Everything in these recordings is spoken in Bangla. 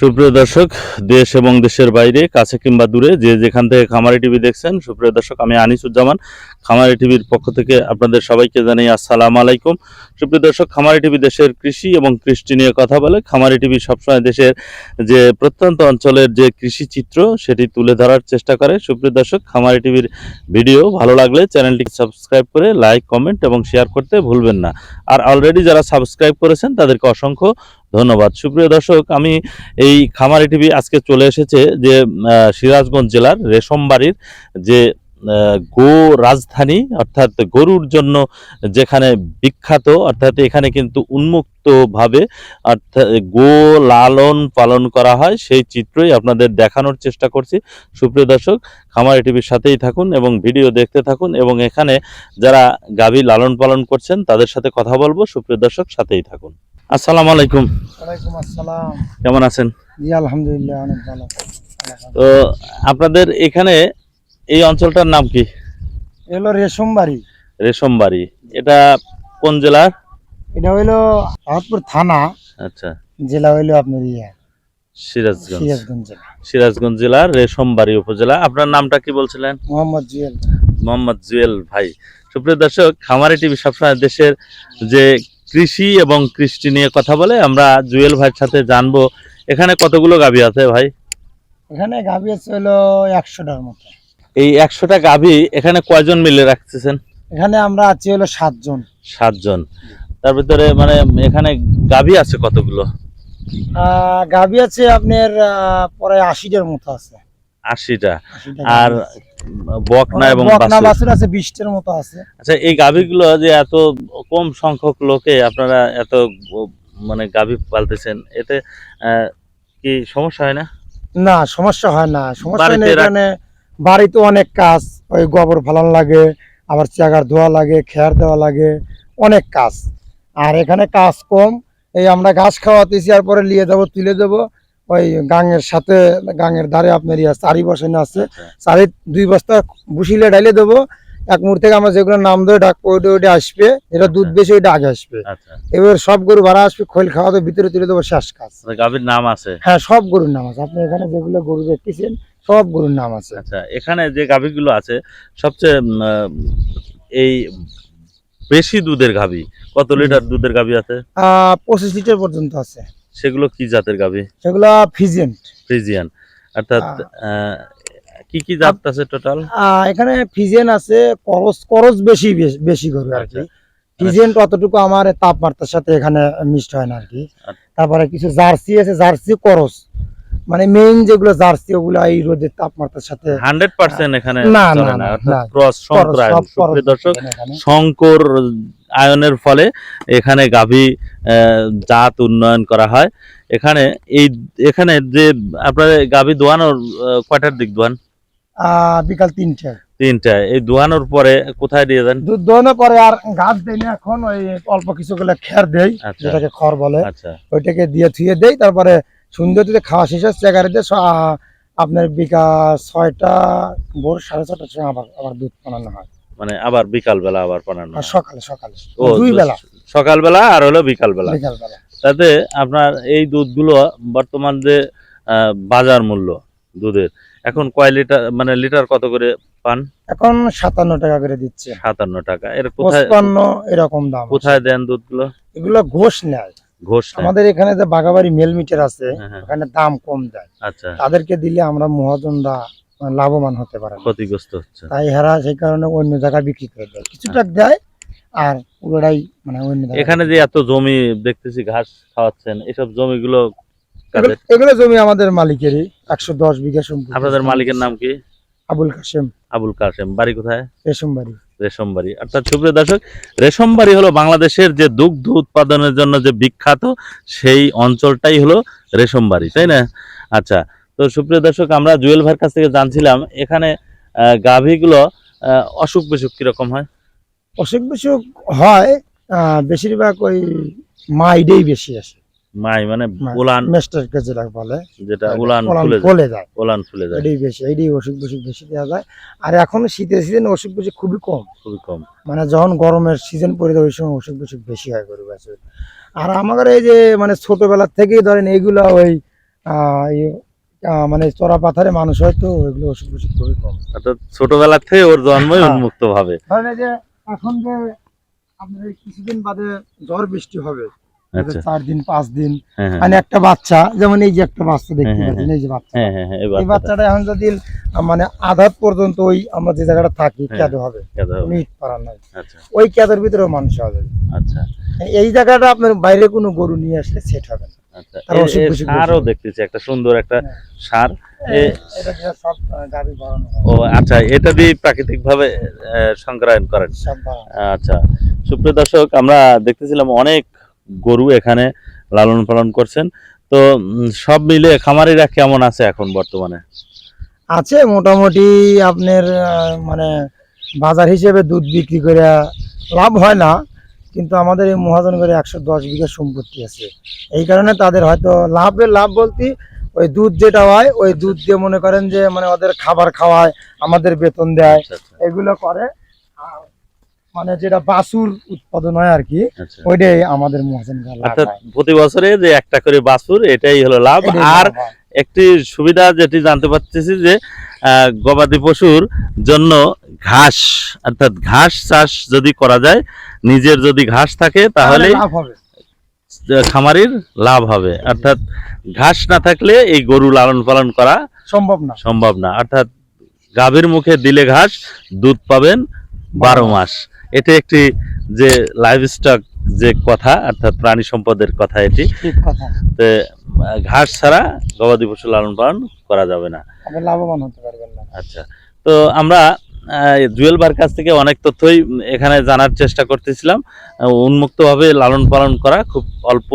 সুপ্রিয় দর্শক, দেশ এবং দেশের বাইরে, কাছে কিংবা দূরে, যে যেখান থেকে খামারি টিভি দেখছেন, সুপ্রিয় দর্শক, আমি আনিসুজ্জামান, খামারি টিভির পক্ষ থেকে আপনাদের সবাইকে জানাই আসসালাম আলাইকুম। সুপ্রিয় দর্শক, খামারি টিভি দেশের কৃষি এবং কৃষ্টি নিয়ে কথা বলে, খামারি টিভি সবসময় দেশের যে প্রত্যন্ত অঞ্চলের যে কৃষি চিত্র, সেটি তুলে ধরার চেষ্টা করে। সুপ্রিয় দর্শক, খামারি টিভির ভিডিও ভালো লাগলে চ্যানেলটি সাবস্ক্রাইব করে লাইক, কমেন্ট এবং শেয়ার করতে ভুলবেন না। আর অলরেডি যারা সাবস্ক্রাইব করেছেন, তাদেরকে অসংখ্য ধন্যবাদ। সুপ্রিয় দর্শক, আমি এই খামারি টিভি আজকে চলে এসেছে যে সিরাজগঞ্জ জেলার রেশমবাড়ির যে গো রাজধানী, অর্থাৎ গরুর জন্য যেখানে বিখ্যাত, অর্থাৎ এখানে কিন্তু উন্মুক্তভাবে, অর্থাৎ গো লালন পালন করা হয়, সেই চিত্রই আপনাদের দেখানোর চেষ্টা করছি। সুপ্রিয় দর্শক, খামারি টিভির সাথেই থাকুন এবং ভিডিও দেখতে থাকুন এবং এখানে যারা গাভী লালন পালন করছেন, তাদের সাথে কথা বলব। সুপ্রিয় দর্শক, সাথেই থাকুন। আসসালামু আলাইকুম। ওয়ালাইকুম আসসালাম। কেমন আছেন? জি আলহামদুলিল্লাহ অনেক ভালো। তো আপনাদের এখানে এই অঞ্চলটার নাম কি? এলো রেশম বাড়ি রেশমবাড়ি। এটা কোন জেলার? এটা হইল আহতপুর থানা। আচ্ছা। জেলা হইল আপনার ইয়ে সিরাজগঞ্জ। সিরাজগঞ্জ জেলা। সিরাজগঞ্জ জেলার রেশমবাড়ি উপজেলা। আপনার নামটা কি বলছিলেন? মোহাম্মদ জুয়েল। মোহাম্মদ জুয়েল ভাই। সুপ্রিয় দর্শক খামারি টিভি সবসময় দেশের যে কৃষি এবং কৃষ্টি নিয়ে কথা বলে আমরা জুয়েল ভাইয়ের সাথে জানব। এখানে কতগুলো গাভী আছে ভাই? এখানে গাভী আছে হলো একশোটার মতো। এই একশোটা গাভী এখানে কয়জন মিলে রাখতেছেন? এখানে আমরা আছি হলো সাতজন। সাতজন। তার ভিতরে মানে এখানে গাভী আছে কতগুলো? গাভি আছে আপনার প্রায় আশিটার মতো আছে। আশিটা। আর বকনা এবং বকনা বাছুর। বাছুর আছে বিশটার মতো আছে। আচ্ছা এই গাভীগুলো যে এত কম সংখ্যক লোকে আপনারা এত মানে গাভী পালতেছেন এতে কি সমস্যা হয় না? না সমস্যা হয় না। সমস্যা বাড়িতে এখানে। বাড়িতে অনেক কাজ। ওই গোবর ফালান লাগে আবার চাগার ধোয়া লাগে খেয়ার দেওয়া লাগে অনেক কাজ। আর এখানে কাজ কম। এই আমরা ঘাস খাওয়াতেছি আর পরে নিয়ে যাব তুলে দেবো ওই গাঙের সাথে গাঙের ধারে আপনার ইয়া চারি বসানো আছে। আচ্ছা, চারি দুই বস্তা বুসিলে ডাইলে দেবো। এক মুহূর্তে থেকে আমরা যেগুলো নাম ধরে ডাকবো ওইটা ওইটা আসবে। এটা দুধ আচ্ছা। বেশি ওইটা আগে আসবে। আচ্ছা। এবার সব গরু ভাড়া আসবে খোল খাওয়া খাওয়াতে ভিতরে তুলে দেবো শেষ কাজ। গাভীর নাম আছে? হ্যাঁ সব গরুর নাম আছে। আপনি এখানে যেগুলো গরু দেখতেছেন সব গরুর নাম আছে। আচ্ছা এখানে যে গাভীগুলো আছে সবচেয়ে এই বেশি দুধের গাভী কত লিটার দুধের গাভী আছে? আহ পঁচিশ লিটার পর্যন্ত আছে। সেগুলো কি জাতের গাভী? সেগুলো ফিজেন্ট ফ্রিজিয়ান অর্থাৎ কি কি জাত আছে টোটাল এখানে ফিজেন আছে করস করস বেশি বেশি গরু আর কি। আচ্ছা। ফিজেন্ট অতটুকু আমার তাপমাত্রার সাথে এখানে মিক্সড হয় না আর কি। আচ্ছা। তারপরে কিছু জার্সি আছে জার্সি করস। মানে মেইন যেগুলো জার্সি ওগুলো এই রোদের তাপমাত্রার সাথে হান্ড্রেড পার্সেন্ট এখানে না, না। ক্রস করস, সংক্রায়ন আয়নের ফলে এখানে গাভী জাত উন্নয়ন করা হয়। এখানে এই এখানে যে আপনার গাভী দোয়ানোর কয়টার দিক দোয়ান? বিকাল তিনটে। তিনটা। এই দোয়ানোর পরে কোথায় দিয়ে দুধ দোয়ানোর পরে আর গাছ দেয় না এখন ওই অল্প কিছু গুলো খের দেই আচ্ছা। যেটাকে খড় বলে। আচ্ছা। ওইটাকে দিয়ে থুয়ে দেই তারপরে সুন্দর দিতে খাওয়া শেষ হচ্ছে এগারোতে আপনার বিকাল ছয়টা ভোর সাড়ে ছটার সময় আবার আবার দুধ বানানো হয়। মানে আবার বিকাল বেলা আবার বানানো সকালে সকালে। দুই বেলা সকালবেলা আর হলো বিকাল বেলা বিকাল বেলা তাতে আপনার এই দুধগুলো বর্তমান যে বাজার মূল্য দুধের এখন কয় লিটার মানে লিটার কত করে পান? এখন সাতান্ন টাকা করে দিচ্ছে। সাতান্ন টাকা। এর কোথায় এরকম দাম কোথায় দেন দুধগুলো? এগুলো ঘোষ নেয়। ঘোষ আমাদের এখানে যে বাগাবাড়ি মেল মিটার আছে হ্যাঁ, হ্যাঁ, ওখানে দাম কম দেয়। আচ্ছা। তাদেরকে দিলে আমরা মহাজনরা লাভবান হতে পারে ক্ষতিগ্রস্ত হচ্ছে। তাই হারা সেই কারণে অন্য জায়গায় বিক্রি করে দেয়। কিছুটা দেয় আর পুরোটাই মানে অন্য জায়গায়। এখানে যে এত জমি দেখতেছি ঘাস খাওয়াচ্ছেন এসব জমিগুলো এগুলো- জমি আমাদের মালিকেরই একশো দশ বিঘা সম্পত্তি। আপনাদের মালিকের নাম কি? আবুল কাশেম। আবুল কাসেম বাড়ি কোথায়? রেশম রেশমবাড়ি। রেশমবাড়ি। অর্থাৎ সুপ্রিয় দর্শক রেশমবাড়ি হলো বাংলাদেশের যে দুগ্ধ উৎপাদনের জন্য যে বিখ্যাত সেই অঞ্চলটাই হলো রেশমবাড়ি তাই না? আচ্ছা তো সুপ্রিয় দর্শক আমরা জুয়েল ভাইয়ের কাছ থেকে জানছিলাম এখানে গাভীগুলো অসুখ বিসুখ কীরকম হয়? অসুখ বিসুখ হয় বেশিরভাগ ওই মাইডেই বেশি আসে। মাই মানে মাই। উলান? মেস্টারকে যেটা বলে। যেটা উলান ওলান ফুলে যায়। উলান ফুলে যায়। এটাই বেশি এইটাই অসুখ বিসুখ বেশি দেওয়া যায়। আর এখন শীতের সিজন অসুখ বিসুখ খুবই কম। খুবই কম। মানে যখন গরমের সিজন পড়ে যায় ওই সময় অসুখ বিসুখ বেশি হয় গরু গাছের আর আমাদের এই যে মানে ছোটবেলা থেকেই ধরেন এইগুলা ওই মানে চড়া পাথারে মানুষ হয়তো এগুলো ওষুধ ওষুধ খুবই কম। অর্থাৎ ছোটবেলা থেকে ওর জন্মই হ্যাঁ। উন্মুক্ত ভাবে ধরেন যে এখন যে আপনার কিছুদিন বাদে ঝড় বৃষ্টি হবে আচ্ছা। চার দিন পাঁচ দিন হ্যাঁ হ্যাঁ। মানে একটা বাচ্চা যেমন এই যে একটা বাচ্চা দেখতে হ্যাঁ, পাচ্ছেন এই যে বাচ্চা। হ্যাঁ হ্যাঁ হ্যাঁ এই বাচ্চাটা। এখন যদি মানে আধাত পর্যন্ত ওই আমরা যে জায়গাটা থাকি হ্যাঁ। কেঁদো হবে। ইট আচ্ছা। ওই কেঁদোর ভিতরেও মানুষ হবে আচ্ছা। এই জায়গাটা আপনার বাইরে কোনো গরু নিয়ে আসলে সেট হবে না। আচ্ছা সারও দেখতেছি একটা সুন্দর একটা হ্যাঁ। সার বাড়ানো ও আচ্ছা এটা দিয়ে প্রাকৃতিক ভাবে সংগ্রহায়ণ করেন। আচ্ছা সুপ্রিয় দর্শক আমরা দেখতেছিলাম অনেক গরু এখানে লালন পালন করছেন। তো সব মিলে খামারিরা কেমন আছে এখন বর্তমানে? আছে মোটামুটি আপনার মানে বাজার হিসেবে দুধ বিক্রি করে লাভ হয় না। কিন্তু আমাদের এই মহাজন করে একশো দশ বিঘা সম্পত্তি আছে। এই কারণে তাদের হয়তো লাভের লাভ বলতে ওই দুধ যেটা হয় ওই দুধ দিয়ে মনে করেন যে মানে ওদের খাবার খাওয়ায় আমাদের বেতন দেয় আচ্ছা আচ্ছা। এগুলো করে। মানে যেটা বাছুর উৎপাদন হয় আর কি আচ্ছা। ওইটাই আমাদের মহাজন প্রতি বছরে যে একটা করে বাছুর এটাই হলো লাভ। আর। একটি সুবিধা যেটি জানতে পারতেছি যে গবাদি পশুর জন্য ঘাস অর্থাৎ ঘাস চাষ যদি করা যায় নিজের যদি ঘাস থাকে তাহলে খামারির লাভ হবে। অর্থাৎ ঘাস না থাকলে এই গরু লালন পালন করা সম্ভব না। সম্ভব না। অর্থাৎ গাভীর মুখে দিলে ঘাস দুধ পাবেন বারো মাস। এটা একটি যে লাইভ স্টক যে কথা অর্থাৎ প্রাণী সম্পদের কথা এটি ঠিক কথা। তে, আহ, ঘাস ছাড়া গবাদি পশু লালন পালন করা যাবে না। লাভবান হতে পারবেন না। আচ্ছা তো আমরা জুয়েল বার কাছ থেকে অনেক তথ্যই এখানে জানার চেষ্টা করতেছিলাম। উন্মুক্তভাবে লালন পালন করা, খুব অল্প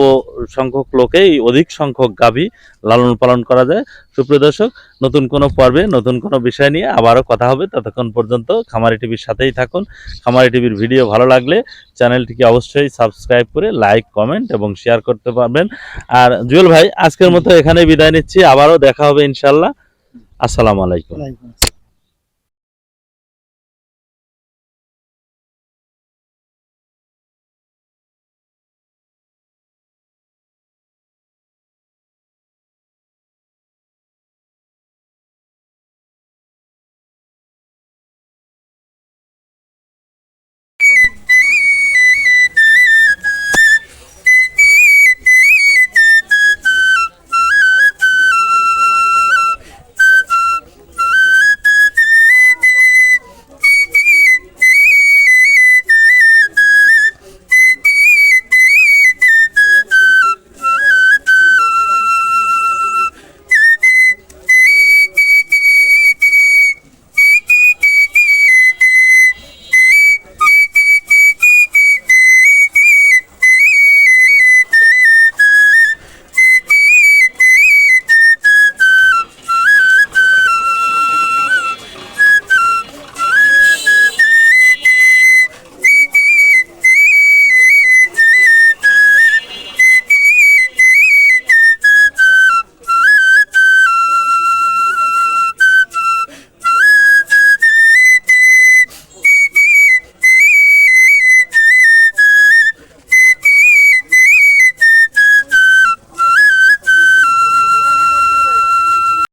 সংখ্যক লোকেই অধিক সংখ্যক গাভী লালন পালন করা যায়। সুপ্রিয় দর্শক, নতুন কোনো পর্বে, নতুন কোনো বিষয় নিয়ে আবারও কথা হবে। ততক্ষণ পর্যন্ত খামারি টিভির সাথেই থাকুন। খামারি টিভির ভিডিও ভালো লাগলে চ্যানেলটিকে অবশ্যই সাবস্ক্রাইব করে লাইক, কমেন্ট এবং শেয়ার করতে পারবেন। আর জুয়েল ভাই, আজকের মতো এখানে বিদায় নিচ্ছি। আবারও দেখা হবে ইনশাল্লাহ আসসালামু আলাইকুম।